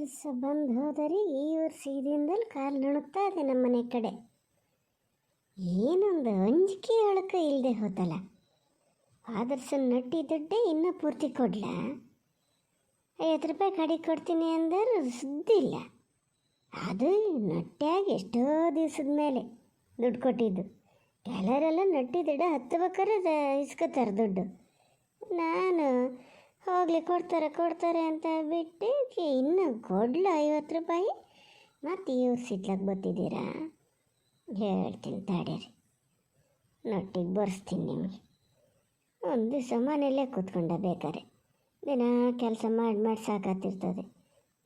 ವರ್ಷ ಬಂದು ಹೋದರಿ ಈ ಊರು ಇದರಿಂದಲೂ ಕಾಲು ನುಣುಕ್ತಾ ಇದೆ ನಮ್ಮನೆ ಕಡೆ. ಏನೊಂದು ಅಂಜಿಕೆ ಅಳಕ ಇಲ್ಲದೆ ಹೋತಲ್ಲ. ಆದರ್ಸನ್ ನಟ್ಟಿ ದುಡ್ಡೇ ಇನ್ನೂ ಪೂರ್ತಿ ಕೊಡ್ಲ. ಐವತ್ತು ರೂಪಾಯಿ ಕಡಿ ಕೊಡ್ತೀನಿ ಅಂದರೆ ಸುದ್ದಿಲ್ಲ. ಅದು ನಟ್ಟ್ಯಾಗ ಎಷ್ಟೋ ದಿವಸದ ಮೇಲೆ ದುಡ್ಡು ಕೊಟ್ಟಿದ್ದು. ಕೆಲವರೆಲ್ಲ ನಟ್ಟಿ ದುಡ್ಡು ಹತ್ತಬೇಕಾದ್ರೆ ಇಸ್ಕೋತಾರೆ ದುಡ್ಡು. ನಾನು ಹೋಗಲಿ, ಕೊಡ್ತಾರೆ ಕೊಡ್ತಾರೆ ಅಂತ ಬಿಟ್ಟು ಇನ್ನು ಕೊಡ್ಲು ಐವತ್ತು ರೂಪಾಯಿ? ಮತ್ತು ಇವ್ರು ಸಿಡ್ಲಕ್ಕೆ ಬರ್ತಿದ್ದೀರಾ? ಹೇಳ್ತೀನಿ ತಾಡೇರಿ ನೊಟ್ಟಿಗೆ ಬರ್ಸ್ತೀನಿ ನಿಮಗೆ. ಒಂದು ದಿವಸ ಮನೆಯಲ್ಲೇ ಕೂತ್ಕೊಂಡ ಬೇಕಾರೆ ದಿನ ಕೆಲಸ ಮಾಡಿ ಮಾಡಿ ಸಾಕಾತಿರ್ತದೆ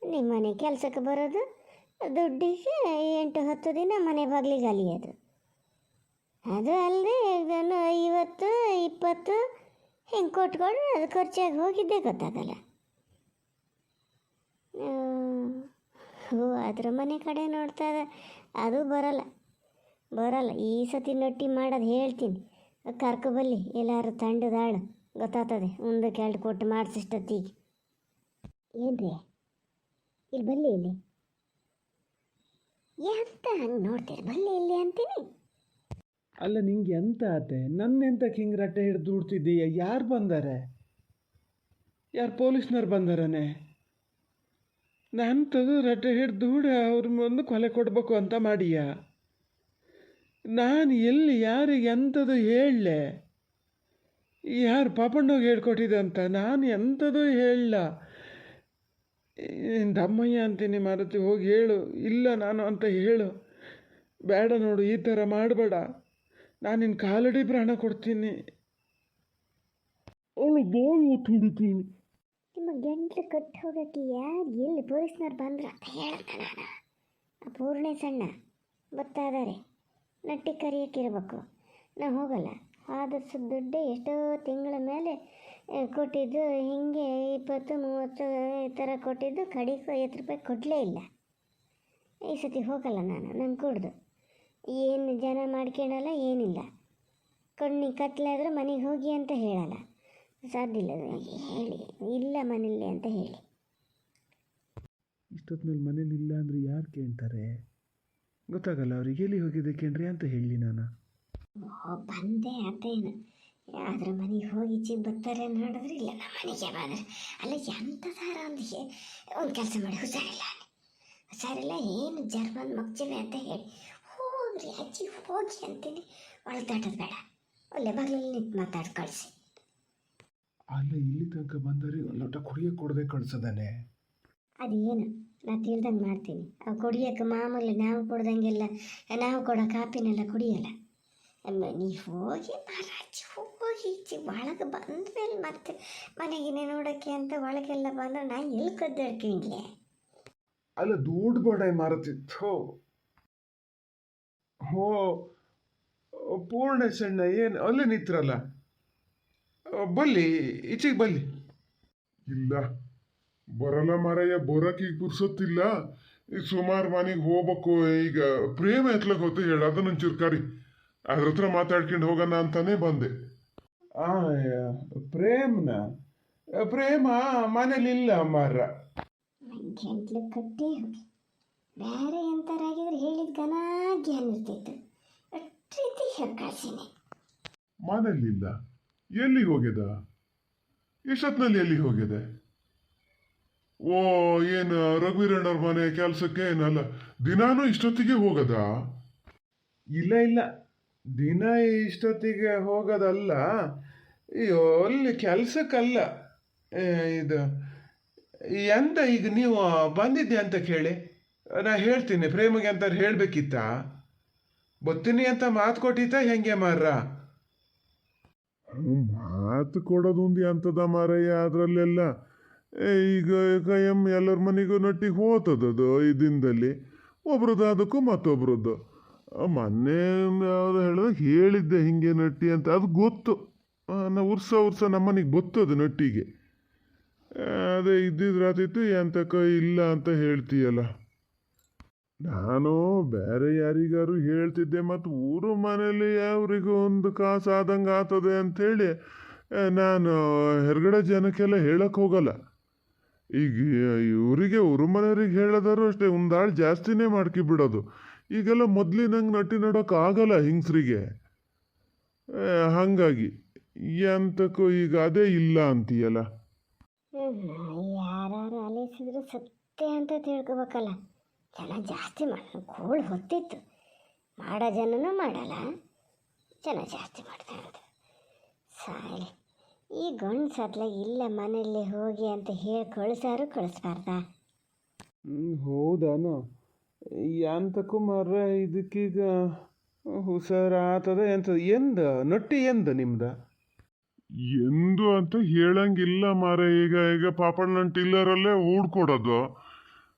ನಿಮ್ಮ ಮನೆ ಕೆಲಸಕ್ಕೆ ಬರೋದು, ದುಡ್ಡಿಗೆ ಎಂಟು ಹತ್ತು ದಿನ ಮನೆ ಬಾಗಿಲಿಗೆ ಅಲಿಯೋದು. ಅದು ಅಲ್ಲದೆ ಇದನ್ನು ಐವತ್ತು, ಇಪ್ಪತ್ತು ಹಿಂಗೆ ಕೊಟ್ಕೊಂಡು ಅದು ಖರ್ಚಾಗಿ ಹೋಗಿದ್ದೇ ಗೊತ್ತಾಗಲ್ಲ. ಹೂ, ಅದ್ರ ಮನೆ ಕಡೆ ನೋಡ್ತಾ ಅದು ಬರಲ್ಲ. ಬರಲ್ಲ. ಈ ಸತಿ ನೊಟ್ಟಿ ಮಾಡೋದು ಹೇಳ್ತೀನಿ. ಕರ್ಕೊಬಲ್ಲಿ ಎಲ್ಲಾರು ತಂಡದಾಳು ಗೊತ್ತಾಗ್ತದೆ. ಮುಂದಕ್ಕೆ ಎರಡು ಕೊಟ್ಟು ಮಾಡಿಸಿಷ್ಟೊತ್ತಿಗೆ. ರೀ? ಇಲ್ಲಿ ಬಲ್ಲಿ ಇಲ್ಲಿ. ಎಂತ? ಹಂಗೆ ನೋಡ್ತೀರಿ ಬಲ್ಲಿ ಇಲ್ಲಿ ಅಂತೀನಿ. ಅಲ್ಲ, ನಿಂಗೆ ಎಂತ ಆತೆ? ನನ್ನೆಂತ ಹಿಂಗೆ ರಟ್ಟೆ ಹಿಡಿದು ದುಡ್ತಿದ್ದೀಯ ಯಾರು ಬಂದಾರೆ? ಯಾರು ಪೊಲೀಸ್ನವ್ರು ಬಂದಾರನೆ? ನಂತದು ರಟ್ಟೆ ಹಿಡ್ದು ದೂಡ ಅವ್ರ ಮುಂದೆ ಕೊಲೆ ಕೊಡಬೇಕು ಅಂತ ಮಾಡಿಯ? ನಾನು ಎಲ್ಲಿ ಯಾರಿಗೆ ಎಂಥದ್ದು ಹೇಳಲೆ? ಯಾರು ಪಾಪಣ್ಣಗೆ ಹೇಳ್ಕೊಟ್ಟಿದೆ ಅಂತ ನಾನು ಎಂಥದ್ದು ಹೇಳಲ್ಲ ದಮ್ಮಯ್ಯ ಅಂತೀನಿ ಮಾರುತಿ, ಹೋಗಿ ಹೇಳು. ಇಲ್ಲ ನಾನು ಅಂತ ಹೇಳು. ಬೇಡ ನೋಡು, ಈ ಥರ ಮಾಡಬೇಡ. ನಾನು ನಿನ್ನ ಕಾಲಡಿ ಪ್ರಾಣ ಕೊಡ್ತೀನಿ. ಅವಳು ಬಾಯಿ ಹಿಡಿತೀನಿ ನಿಮ್ಮ ಗಂಟ್ಲು ಕಟ್ಟಿ ಹೋಗಕ್ಕೆ ಯಾರು ಎಲ್ಲಿ ಪೊಲೀಸ್ನವ್ರು ಬಂದ್ರು ಅಂತ ಹೇಳ್ದೆ ನಾನು. ಪೂರ್ಣೆ ಸಣ್ಣ ಬರ್ತಾದಾರೆ ನಟ್ಟಿ ಕರಿಯಕ್ಕಿರ್ಬೇಕು. ನಾನು ಹೋಗಲ್ಲ. ಆದಷ್ಟು ದುಡ್ಡು ಎಷ್ಟೋ ತಿಂಗಳ ಮೇಲೆ ಕೊಟ್ಟಿದ್ದು ಹಿಂಗೆ ಇಪ್ಪತ್ತು, ಮೂವತ್ತು ಈ ಥರ ಕೊಟ್ಟಿದ್ದು ಕಡಿಗೆ ಐವತ್ತು ರೂಪಾಯಿ ಕೊಡಲೇ ಇಲ್ಲ. ಈ ಸತಿ ಹೋಗಲ್ಲ ನಾನು, ನಂಗೆ ಕೊಡ್ದು. ಏನು ಜನ ಮಾಡ್ಕೊಳಲ್ಲ ಏನಿಲ್ಲ. ಕಣ್ಣಿ ಕತ್ಲಾದ್ರೆ ಮನೆಗೆ ಹೋಗಿ ಅಂತ ಹೇಳಲ್ಲ. ಸಾಧ್ಯ ಇಲ್ಲ ಹೇಳಿ ಇಲ್ಲ ಮನೇಲಿ ಅಂತ ಹೇಳಿ. ಇಷ್ಟೊತ್ತಿನಲ್ಲಿ ಮನೇಲಿ ಇಲ್ಲ ಅಂದರೆ ಯಾರು ಕೇಳ್ತಾರೆ? ಗೊತ್ತಾಗಲ್ಲ ಅವ್ರಿಗೆ ಎಲ್ಲಿ ಹೋಗಿದೆ ಕೇಳ್ರಿ ಅಂತ ಹೇಳಿ ನಾನು. ಬಂದೆ ಬಂದೆ ಅದೇನು. ಅದ್ರ ಮನೆಗೆ ಹೋಗಿ ಚಿ ಬರ್ತಾರೆ ನೋಡಿದ್ರೆ ಇಲ್ಲ ನಮ್ಮ ಮನೆಗೆ ಬಂದ್ರೆ ಅಲ್ಲ ಎಂಥದಾರ ಒಂದು ಒಂದು ಕೆಲಸ ಮಾಡಿ ಹುಷಾರಿಲ್ಲ. ಹುಷಾರಿಲ್ಲ ಏನು ಜರ್ಮನ್ ಮಗ್ಚಿವೆ ಅಂತ ಹೇಳಿ. ಹೋಗ್ರಿ ಅಜ್ಜಿ ಹೋಗಿ ಅಂತೀನಿ ಒಳಗೆ ದಾಟೋದು ಬೇಡ. ಒಳ್ಳೆ ಬಾಗಿಲಲ್ಲಿ ನಿಂತು ಮಾತಾಡಿ ಕಳಿಸಿ. ಅಲ್ಲ ಇಲ್ಲಿ ತನಕ ಬಂದರೆ ಲೋಟ ಕುಡಿಯೋಕೆ ಕೊಡದೆ ಕಳ್ಸದಾನೆ. ಅದೇನು? ನಾ ತಿಳ್ದಂಗೆ ಮಾಡ್ತೀನಿ. ಆ ಕುಡಿಯೋಕೆ ಮಾಮೂಲಿ ನಾವು ಕೊಡ್ದಂಗೆಲ್ಲ ನಾವು ಕೊಡೋ ಕಾಪಿನೆಲ್ಲ ಕುಡಿಯಲ್ಲ. ನೀ ಹೋಗಿ ಮಹಾರಾಜ್ ಹೋಗಿ ಈಚೆ ಒಳಗೆ ಬಂದ್ಮೇಲೆ ಮತ್ತೆ ಮನೆಗಿನೇ ನೋಡೋಕ್ಕೆ ಅಂತ ಒಳಗೆಲ್ಲ ಬಂದ್ರೆ ನಾ ಎಲ್ಲಿ ಕದ್ದಾಡ್ಕೊಂಡ್ಲೆ? ಅಲ್ಲ ದುಡ್ಡು ಬಡ ಮಾರುತ್ತಿತ್ತು ಹೋ ಸಣ್ಣ ಏನು, ಅಲ್ಲೇ ನಿತ್ರಲ್ಲ? ಬಲ್ಲಿ, ಈಚೆಗೆ ಬಲ್ಲಿ. ಇಲ್ಲ ಬರಲ್ಲ ಮಾರಯ್ಯ ಬರೋಕೆ ಈಗ ಈಗ ಸುಮಾರು ಮನೆಗೆ ಹೋಗ್ಬೇಕು, ಈಗ ಪ್ರೇಮ ಎತ್ಲಕ್ ಹೊತ್ತು ಹೇಳ ಅದನ್ನ ಒಂಚೂರು ಕರಿ. ಅದ್ರ ಹತ್ರ ಮಾತಾಡ್ಕೊಂಡು ಹೋಗೋಣ ಅಂತಾನೆ ಬಂದೆ. ಆ, ಪ್ರೇಮ್ನ? ಪ್ರೇಮ ಮನೇಲಿ ಇಲ್ಲ ಮಾರ ಗಂಟ್ಲು ಬೇರೆ ಎಂತಾರ ಜ್ಞಾನ ಪ್ರೀತಿ ಅಷ್ಟು ಮನೆಯಲ್ಲಿಲ್ಲ ಕಳ್ಸೀನಿ ಎಲ್ಲಿಗೆ ಹೋಗ್ಯದ ಇಷ್ಟೊತ್ತಿನಲ್ಲಿ ಎಲ್ಲಿಗೆ ಹೋಗಿದೆ ಓ ಏನು ರಘುವೀರಣ್ಣವ್ರ ಮನೆ ಕೆಲಸಕ್ಕೆ ಏನಲ್ಲ ದಿನಾನು ಇಷ್ಟೊತ್ತಿಗೆ ಹೋಗದ? ಇಲ್ಲ ಇಲ್ಲ. ದಿನ ಇಷ್ಟೊತ್ತಿಗೆ ಹೋಗೋದಲ್ಲ. ಅಯ್ಯೋ ಅಲ್ಲಿ ಕೆಲಸಕ್ಕಲ್ಲ. ಇದು ಎಂತ ಈಗ ನೀವು ಬಂದಿದ್ದೆ ಅಂತ ಕೇಳಿ. ನಾ ಹೇಳ್ತೀನಿ ಪ್ರೇಮಗೆ ಅಂತ ಹೇಳಬೇಕಿತ್ತ? ಬತ್ತೀನಿ ಅಂತ ಮಾತು ಕೊಟ್ಟಿದ್ದ ಹೆಂಗೆ ಮಾರ ಮಾತು ಕೊಡೋದೊಂದು ಅಂತದ ಮಾರಯ್ಯ ಅದರಲ್ಲೆಲ್ಲ? ಈಗ ಕೈಯಂ ಎಲ್ಲರ ಮನೆಗೂ ನಟ್ಟಿಗೆ ಹೋತದದು ಈ ದಿನದಲ್ಲಿ. ಒಬ್ರದ್ದು ಅದಕ್ಕೂ ಮತ್ತೊಬ್ರದ್ದು. ಮೊನ್ನೆ ಯಾವ್ದು ಹೇಳಿದಾಗ ಹೇಳಿದ್ದೆ ಹಿಂಗೆ ನಟ್ಟಿ ಅಂತ, ಅದು ಗೊತ್ತು. ನಾವು ನಾ ಉರ್ಸ ಉರ್ಸ ನಮ್ಮನೆಗೆ ಗೊತ್ತದು ನಟ್ಟಿಗೆ. ಅದೇ ಇದ್ದಿದ್ರಾತಿತ್ತು ಎಂತಕ್ಕ ಇಲ್ಲ ಅಂತ ಹೇಳ್ತೀಯಲ್ಲ. ನಾನು ಬೇರೆ ಯಾರಿಗಾರು ಹೇಳ್ತಿದ್ದೆ ಮತ್ತು ಊರು ಮನೇಲಿ ಅವರಿಗೂ ಒಂದು ಕಾಸು ಆದಂಗೆ ಆಗ್ತದೆ ಅಂಥೇಳಿ ನಾನು ಹೊರಗಡೆ ಜನಕ್ಕೆಲ್ಲ ಹೇಳಕ್ಕೆ ಹೋಗಲ್ಲ. ಈಗ ಇವರಿಗೆ ಊರು ಮನೆಯವ್ರಿಗೆ ಹೇಳೋದಾರು ಅಷ್ಟೇ ಒಂದಾಳು ಜಾಸ್ತಿನೇ ಮಾಡ್ಕಿ ಬಿಡೋದು. ಈಗೆಲ್ಲ ಮೊದಲಿನಂಗೆ ನಟಿ ನೋಡೋಕೆ ಆಗಲ್ಲ ಹಿಂಗ್ಸ್ರಿಗೆ. ಹಾಗಾಗಿ, ಎಂತಕ್ಕೂ ಈಗ ಅದೇ ಇಲ್ಲ ಅಂತೀಯಲ್ಲ? ಯಾರು ಅಲಿಸಿದ್ರೆ ಸತ್ಯ ಅಂತ ತಿಳ್ಕೊಬೇಕಲ್ಲ. ಜನ ಜಾಸ್ತಿ ಮಾಡ ಕೋಳ್ ಹೊತ್ತಿತ್ತು ಮಾಡೋ ಜನನೂ ಮಾಡಲ್ಲ. ಜನ ಜಾಸ್ತಿ ಮಾಡ್ತಾ ಸಾಲಿ ಸಾಯಲಿ ಈ ಗಂಡ್ಸತ್ಲ ಇಲ್ಲ ಮನೆಯಲ್ಲಿ ಹೋಗಿ ಅಂತ ಹೇಳಿ ಕಳಿಸಾರು ಕಳಿಸ್ಬಾರ್ದಾ? ಹೌದಾನು. ಎಂತಕ್ಕೂ ಮರ ಇದಕ್ಕೀಗ ಹುಷಾರ ಆತದ ಎಂತ ಎಂದ ನಟ್ಟಿ ಎಂದ ನಿಮ್ದ? ಎಂದು ಅಂತ ಹೇಳಂಗಿಲ್ಲ ಮಾರ ಈಗ ಈಗ ಪಾಪಣ್ಣ ಟಿಲ್ಲರಲ್ಲೇ ಹೂಡ್ಕೊಡೋದು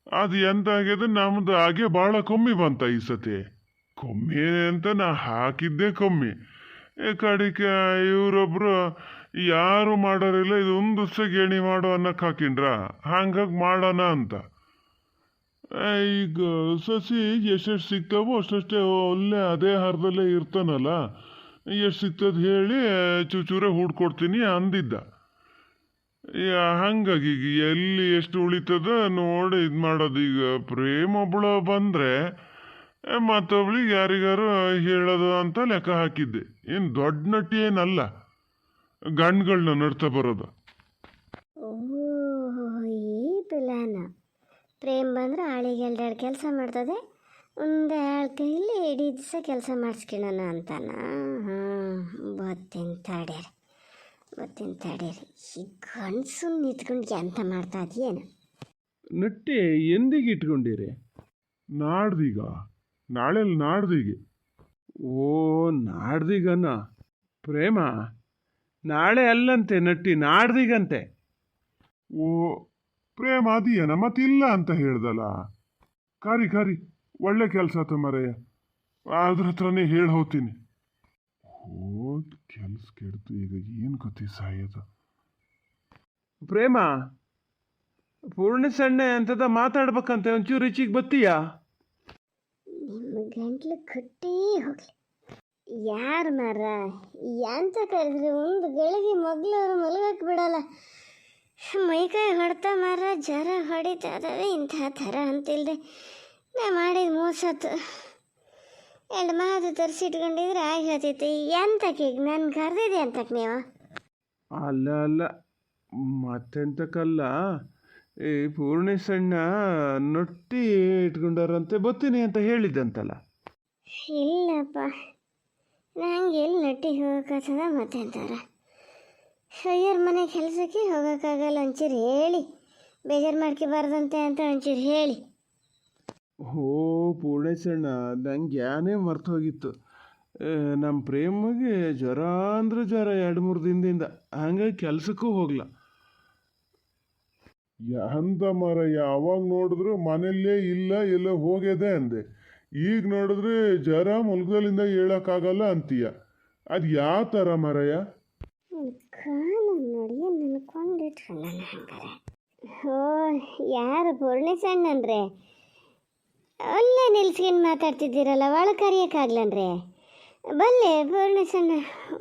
ಅದು ಎಂತ ಆಗಿದೆ ನಮ್ದು ಹಾಗೆ ಭಾಳ ಕಮ್ಮಿ ಬಂತ ಈ ಸತಿ. ಕಮ್ಮಿ ಅಂತ ನಾ ಹಾಕಿದ್ದೆ ಕಮ್ಮಿ. ಕಡಿಕೆ, ಇವರೊಬ್ರು ಯಾರು ಮಾಡೋರಿಲ್ಲ, ಇದು ಒಂದು ದಿವಸ ಗೇಣಿ ಮಾಡೋ ಅನ್ನಕ್ಕೆ ಹಾಕಿನ್ರ ಹಂಗಾಗಿ ಮಾಡೋಣ ಅಂತ. ಈಗ ಸಸಿ ಎಷ್ಟೆಷ್ಟು ಸಿಗ್ತಾವೋ ಅಷ್ಟಷ್ಟೇ ಅಲ್ಲೇ ಅದೇ ಹರದಲ್ಲೇ ಇರ್ತಾನಲ್ಲ. ಎಷ್ಟು ಸಿಗ್ತದೆ ಹೇಳಿ ಚೂಚೂರೇ ಹೂಡ್ಕೊಡ್ತೀನಿ ಅಂದಿದ್ದ. ಹಂಗಾಗಿ ಈಗ ಎಲ್ಲಿ ಎಷ್ಟು ಉಳಿತದ ನೋಡಿ ಇದು ಮಾಡೋದು. ಈಗ ಪ್ರೇಮ ಒಬ್ಬಳು ಬಂದರೆ ಮತ್ತೊಬ್ಳಿಗೆ ಯಾರಿಗಾರು ಹೇಳೋದು ಅಂತ ಲೆಕ್ಕ ಹಾಕಿದ್ದೆ. ಏನು ದೊಡ್ಡ ನಟಿ ಏನಲ್ಲ ಗಂಡುಗಳನ್ನ ನಡ್ತಾ ಬರೋದು. ಪ್ಲಾನ. ಪ್ರೇಮ್ ಬಂದ್ರೆ ಆಳಿಗೆ ಎರಡೆರಡು ಕೆಲಸ ಮಾಡ್ತದೆ ಒಂದು ಆಳ್ ಕೈಲಿ ಇಡೀ ದಿವಸ ಕೆಲಸ ಮಾಡಿಸ್ಕೊಳ್ಳೋಣ ಅಂತಾನ? ಹಾಂ ಬತ್ತಿನ ತಡೀರಿ ತಡೀರಿ ಈ ಗಂಡಸು ನಿಂತ್ಕೊಂಡು ಎಂತ ಮಾಡ್ತಾ ಇದೆಯೇನು? ನಟ್ಟಿ ಎಂದಿಗೆ ಇಟ್ಕೊಂಡಿರಿ? ನಾಡ್ದೀಗ? ನಾಳೆ ನಾಡ್ದಿಗೆ? ಓ, ನಾಡ್ದಿಗನ? ಪ್ರೇಮ, ನಾಳೆ ಅಲ್ಲಂತೆ ನಟ್ಟಿ, ನಾಡ್ದಿಗಂತೆ. ಓ, ಪ್ರೇಮ ಅದೀಯನ? ಮತ್ತಿಲ್ಲ ಅಂತ ಹೇಳ್ದಲ್ಲ? ಕಾರಿ ಕಾರಿ ಒಳ್ಳೆ ಕೆಲಸ ಆತ ಮರೆಯ ಅದ್ರ ಹತ್ರನೇ ಹೇಳಿ ಹೋಗ್ತೀನಿ. ಓ ಕೆಲ್ಸ ಕೆಡ್ತು ಈಗ ಏನು ಗೊತ್ತಿ ಸಾಯದ ಪ್ರೇಮ ಪೂರ್ಣ ಸಣ್ಣ ಅಂತದ ಮಾತಾಡ್ಬೇಕಂತೆ ಒಂಚೂರು ರುಚಿಗೆ ಬತ್ತೀಯಾ ನಿಮ್ಮ ಗಂಟ್ಲು ಕಟ್ಟೇ ಹೋಗ್ಲಿ. ಯಾರು ಮಾರ? ಎಂತ ಕರೆದ್ರೆ? ಒಂದು ಗಳಿಗೆ ಮಗ್ಳವ್ರು ಮಲಗಕ್ ಬಿಡಲ್ಲ. ಮೈಕೈ ಹೊಡ್ತಾ ಮಾರ ಜ್ವರ ಹೊಡಿತಾ ಇದಾವೆ ಇಂಥ ಥರ ಅಂತಿಲ್ದೆ ನಾ ಮಾಡಿದ ಮೋಸತ್ತು ಎರಡು ಮಾತು ತರಿಸಿಟ್ಕೊಂಡಿದ್ರೆ ಆಗಿ ಹೋತೈತಿ. ಎಂತಕ್ಕೆ ನಾನು ಕರೆದಿದೆ ಅಂತಕ್ಕೆ ನೀವು? ಅಲ್ಲ ಅಲ್ಲ. ಮತ್ತೆಂತಕ್ಕಲ್ಲ? ಈ ಪೂರ್ಣಿಸಣ್ಣ ನೊಟ್ಟಿ ಇಟ್ಕೊಂಡಾರಂತೆ ಬತ್ತೀನಿ ಅಂತ ಹೇಳಿದ್ದಂತಲ್ಲ. ಇಲ್ಲಪ್ಪ. ನಂಗೆ ಎಲ್ಲಿ ನಟ್ಟಿಗೆ ಹೋಗಕ್ಕದ ಮತ್ತೆ ಅಂತಾರೆ ಸಯ್ಯರ್ ಮನೆ ಕೆಲಸಕ್ಕೆ ಹೋಗೋಕ್ಕಾಗಲ್ಲ ಒಂಚೂರು ಹೇಳಿ. ಬೇಜಾರು ಮಾಡ್ಕೋಬಾರ್ದಂತೆ ಅಂತ ಒಂಚೂರು ಹೇಳಿ. ಓ ಪೂರ್ಣೇಶಣ್ಣ ನಂಗೆ ಯಾನೇ ಮರ್ತು ಹೋಗಿತ್ತು ನಮ್ಮ ಪ್ರೇಮಗೆ ಜ್ವರ ಅಂದ್ರೆ ಜ್ವರ ಎರಡು ಮೂರು ದಿನದಿಂದ. ಹಂಗಾಗಿ ಕೆಲಸಕ್ಕೂ ಹೋಗ್ಲ. ಅಂತ ಮರ ಯಾವಾಗ ನೋಡಿದ್ರು ಮನೆಯಲ್ಲೇ ಇಲ್ಲ ಎಲ್ಲ ಹೋಗ್ಯದೆ ಅಂದೆ. ಈಗ ನೋಡಿದ್ರೆ ಜ್ವರ ಮುಲ್ಗದಲ್ಲಿಂದ ಹೇಳಕ್ಕಾಗಲ್ಲ ಅಂತೀಯ. ಅದು ಯಾವ ಥರ ಮರಯ್ಯ? ಯಾರು ಅಂದ್ರೆ ಓ ಯಾರು ಪೂರ್ಣಿಸಣ್ಣನ್ರೆ ಒಳ್ಳೆ ನಿಲ್ಸ್ಕೊಂಡು ಮಾತಾಡ್ತಿದ್ದೀರಲ್ಲ ಒಳಗೆ ಕರಿಯೋಕ್ಕಾಗ್ಲನ್ರಿ ಬಲ್ಲೆ ಪೂರ್ಣಚಂದ್ರ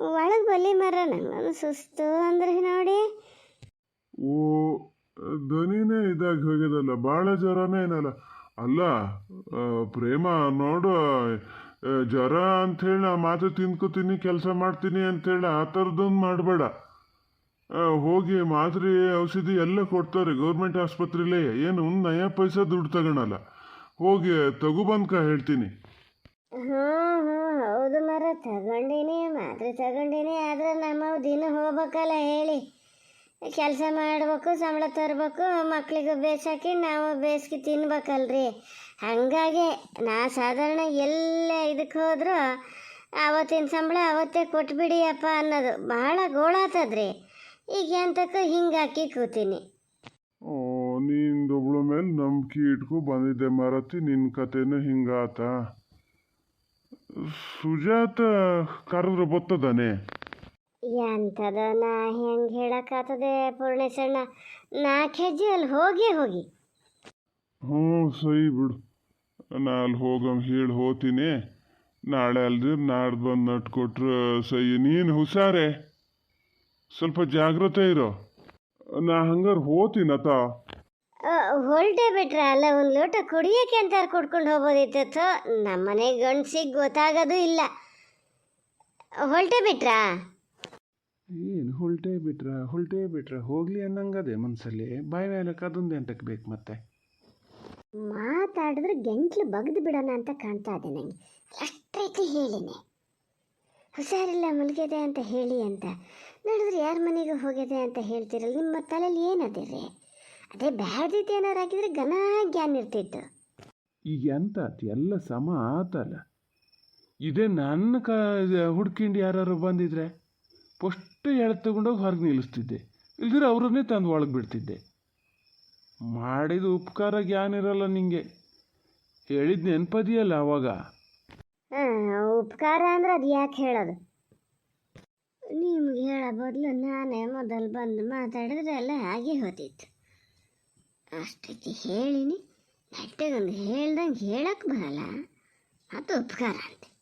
ಒಳಗೆ ಬಲ್ಲಿ ಮರ ನಂಗೊಂದು ಸುಸ್ತು ಅಂದ್ರೆ ನೋಡಿ. ಓ, ಧ್ವನಿನೇ ಇದಾಗಿ ಹೋಗ್ಯದಲ್ಲ ಭಾಳ ಜ್ವರನೇ ಏನಲ್ಲ? ಅಲ್ಲ ಪ್ರೇಮ, ನೋಡು ಜ್ವರ ಅಂಥೇಳಿ ನಾ ಮಾತು ತಿನ್ಕೋತೀನಿ ಕೆಲಸ ಮಾಡ್ತೀನಿ ಅಂಥೇಳಿ ಆ ಥರದ್ದೊಂದು ಮಾಡಬೇಡ. ಹೋಗಿ ಮಾತ್ರೆ, ಔಷಧಿ ಎಲ್ಲ ಕೊಡ್ತಾರೆ, ಗೌರ್ಮೆಂಟ್ ಆಸ್ಪತ್ರೆಲೇ, ಏನು ಒಂದು ನಯ ಪೈಸಾ ದುಡ್ಡು ತಗೊಳಲ್ಲ. ಹೋಗಿ ತಗೋಬಂದ್ಕ ಹೇಳ್ತೀನಿ. ಹ್ಞೂ ಹಾ, ಹೌದು ಮರ, ತಗೊಂಡೀನಿ, ಮಾತ್ರ ತಗೊಂಡೀನಿ, ಆದ್ರೆ ನಮ್ಮ ದಿನ ಹೋಗ್ಬೇಕಲ್ಲ ಹೇಳಿ. ಕೆಲಸ ಮಾಡ್ಬೇಕು, ಸಂಬಳ ತರಬೇಕು ಮಕ್ಕಳಿಗೆ ಬೇಸಾಕಿ ನಾವು ಬೇಸಿಗೆ ತಿನ್ಬೇಕಲ್ರಿ. ಹಾಗಾಗಿ ನಾ ಸಾಧಾರಣ ಎಲ್ಲ ಇದಕ್ಕೆ ಹೋದ್ರು ಅವತ್ತಿನ ಸಂಬಳ ಅವತ್ತೇ ಕೊಟ್ಬಿಡಿಯಪ್ಪ ಅನ್ನೋದು ಬಹಳ ಗೋಳಾತದ್ರಿ. ಈಗ ಎಂತಕ್ಕೂ ಹಿಂಗಾಕಿ ಕೂತೀನಿ. ಮೇಲೆ ನಂಬಿಕೆ ಇಟ್ಕೊ ಬಂದಿದ್ದೆ ಮರತಿ ನಿನ್ನ ಕತೆನೂ ಹಿಂಗಾತ? ಸುಜಾತ ಕರೆದ್ರೆ ಬತ್ತದಾನೆ? ಎಂಥದ ನಾ ಹೆಂಗೆ ಹೇಳಕ್ಕಾಗ್ತದೆ ಪೂರ್ಣೇಶಣ್ಣ ನಾಲ್ಕು ಹೆಜ್ಜೆ ಅಲ್ಲಿ ಹೋಗಿ ಹೋಗಿ. ಹ್ಞೂ ಸರಿ ಬಿಡು. ನಾ ಅಲ್ಲಿ ಹೋಗಮ್ ಹೇಳಿ ಹೋಗ್ತೀನಿ ನಾಳೆ ಅಲ್ದಿರ್ ನಾಡ್ದು ಬಂದು ನಟ್ಕೊಟ್ರೆ ಸೈ ನೀನು ಹುಷಾರೇ? ಸ್ವಲ್ಪ ಜಾಗ್ರತೆ ಇರೋ. ನಾ ಹಂಗಾರೆ ಹೋಗ್ತೀನತ್ತ ಹೊರಟೇ ಬಿಟ್ರೆ ಅಲ್ಲ ಒಂದು ಲೋಟ ಕುಡಿಯೋಕ್ಕೆ ಅಂತ ಕುಡ್ಕೊಂಡು ಹೋಗ್ಬೋದಿತ್ತು ನಮ್ಮ ಮನೆ ಗಂಡಸಿಗೆ ಗೊತ್ತಾಗೋದು ಇಲ್ಲ. ಹೊರಟೇ ಬಿಟ್ರಾ? ಏನು ಹೊಲ್ಟೇ ಬಿಟ್ರ? ಹೊಲ್ಟೇ ಬಿಟ್ರ? ಹೋಗ್ಲಿ ಅನ್ನಂಗದೆ ಮನ್ಸಲ್ಲಿ. ಬಾಯಿ ಮೇಲೆ ಕದೊಂದು ಎಂಟಕ್ಕೆ ಬೇಕು ಮತ್ತೆ. ಮಾತಾಡಿದ್ರೆ ಗಂಟ್ಲು ಬಗ್ದು ಬಿಡೋಣ ಅಂತ ಕಾಣ್ತಾ ಇದೆ ನನಗೆ ಅಷ್ಟೈತಿ ಹೇಳಿನಿ. ಹುಷಾರಿಲ್ಲ ಮಲಗಿದೆ ಅಂತ ಹೇಳಿ ಅಂತ. ನೋಡಿದ್ರೆ ಯಾರ ಮನೆಗೆ ಹೋಗಿದೆ ಅಂತ ಹೇಳ್ತಿರಲ್ಲ ನಿಮ್ಮ ತಲೆಯಲ್ಲಿ ಏನದಿರಿ ಅದೇ ಬ್ಯಾಡ್ದಿತ್ತು ಏನಾರು ಹಾಕಿದ್ರೆ ಘನ ಜ್ಞಾನ ಇರ್ತಿತ್ತು. ಈಗ ಎಂತ ಆತು? ಎಲ್ಲ ಸಮ ಆತಲ್ಲ. ಇದೇ ನನ್ನ ಕ ಹುಡ್ಕಿಂಡು ಯಾರು ಬಂದಿದ್ರೆ ಫಸ್ಟ್ ಎಳೆ ತಗೊಂಡೋಗಿ ಹೊರಗೆ ನಿಲ್ಲಿಸ್ತಿದ್ದೆ. ಇಲ್ದಿರ ಅವ್ರನ್ನೇ ತಂದು ಒಳಗೆ ಬಿಡ್ತಿದ್ದೆ. ಮಾಡಿದ ಉಪಕಾರ ಜ್ಞಾನ ಇರಲ್ಲ ನಿಂಗೆ. ಹೇಳಿದ ನೆನಪದಿಯಲ್ಲ ಅವಾಗ. ಉಪಕಾರ ಅಂದ್ರೆ ಅದು ಯಾಕೆ ಹೇಳೋದು? ನಿಮ್ಗೆ ಹೇಳೋ ಬದಲು ನಾನೇ ಮೊದಲು ಬಂದು ಮಾತಾಡಿದ್ರೆ ಎಲ್ಲ ಹಾಗೆ ಹೋತಿತ್ತು. ಅಷ್ಟೈತಿ ಹೇಳಿನಿ. ನೆಟ್ಟಗೊಂದು ಹೇಳ್ದಂಗೆ ಹೇಳಕ್ಕೆ ಬರಲ್ಲ. ಅದು ಉಪಕಾರ ಅಂತೆ.